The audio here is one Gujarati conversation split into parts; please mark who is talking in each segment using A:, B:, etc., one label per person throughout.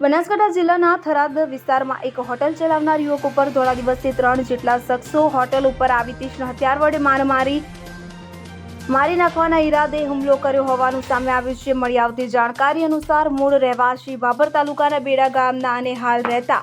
A: બનાસકાંઠા જિલ્લાના થરાદ વિસ્તારમાં એક હોટલ ચલાવનાર યુવક ઉપર થોડા દિવસે ત્રણ જેટલા શખ્સો હોટલ ઉપર આવી તીક્ષ્ણ હથિયાર વડે માર મારી મારી નાખવાના ઈરાદે હુમલો કર્યો હોવાનું સામે આવ્યું છે. મળી આવતી જાણકારી અનુસાર મૂળ રહેવાસી બાબર તાલુકાના બેડા ગામના અને હાલ રહેતા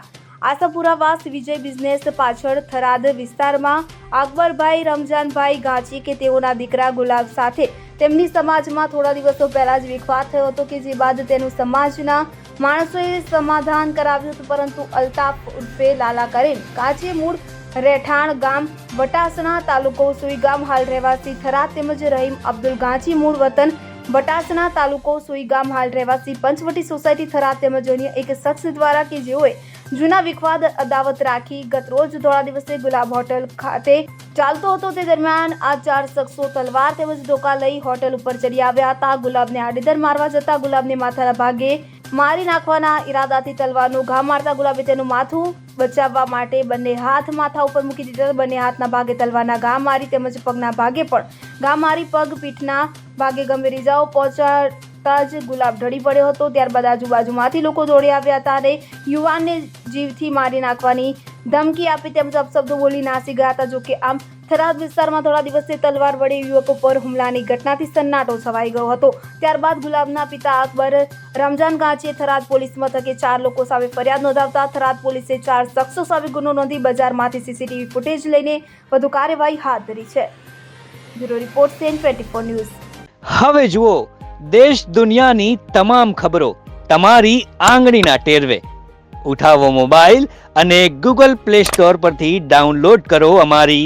A: આશાપુરાવાસ વિજય બિઝનેસ પાછળ થરાદ વિસ્તારમાં અકબરભાઈ, રમજાનભાઈ ગાંચી કે તેઓના દીકરા ગુલાબ સાથે તેમની સમાજમાં થોડા દિવસો પહેલા જ વિખવાદ થયો હતો કે જે બાદ તેનું સમાજના માણસોએ સમાધાન કરાવ્યું હતું, પરંતુ અલ્તાફ ઉર્ફે લાલા કરેન કાચી મૂળ રહેઠાણ ગામ, બટાસણા તાલુકો સુઈગામ હાલ રહેવાસી થરા તેમજ રહીમ અબ્દુલ ગાંચી મૂળ વતન, બટાસણા તાલુકો સુઈગામ હાલ રહેવાસી પંચવટી સોસાયટી થરા તેમજ અન્ય એક શખ્સ દ્વારા કે જેઓએ જૂના વિખવાદ અદાવત રાખી ગત રોજ ધોળા દિવસે ગુલાબ હોટલ ખાતે ચાલતો હતો. તે દરમિયાન આ ચાર શખ્સો તલવાર તેમજ ધોકા લઈ હોટલ ઉપર ચડી આવ્યા હતા. ગુલાબને આડેધર મારવા જતા ગુલાબને માથાના ભાગે મારી નાખવાના ઈરાદાથી તલવારનું ઘા મારતા ગુલાબે તેનું માથું બચાવવા માટે બંને હાથ માથા ઉપર મૂકી દીધા. બંને હાથના ભાગે તલવારના ઘા મારી તેમજ પગના ભાગે પણ ઘા મારી પગ પીઠના ભાગે ગંભીર ઇજાઓ પહોંચાડતા જ ગુલાબ ઢળી પડ્યો હતો. ત્યારબાદ આજુબાજુમાંથી લોકો દોડી આવ્યા હતા અને યુવાનને જીવથી મારી નાખવાની ધમકી આપી તેમજ અપશબ્દો બોલી નાસી ગયા હતા. જોકે આમ થરાદ વિસ્તારમાં થોડા દિવસથી તલવાર વડે યુવક ઉપર હુમલાની ઘટનાથી સન્નાટો છવાઈ ગયો હતો. ત્યારબાદ ગુલાબના પિતા અકબર રમજાન ગાંચીએ થરાદ પોલીસ મથકે ચાર લોકો સામે ફરિયાદ નોંધાવતા થરાદ પોલીસે ચાર શખ્સો સામે ગુનો નોંધી બજારમાંથી સીસીટીવી ફૂટેજ લઈને વધુ કાર્યવાહી હાથ ધરી છે. Bureau report CN twenty news.
B: હવે જુઓ, દેશ દુનિયાની તમામ ખબરો તમારી આંગળીના ટેરવે. ઉઠાવો મોબાઈલ અને ગૂગલ પ્લે સ્ટોર પરથી ડાઉનલોડ કરો અમારી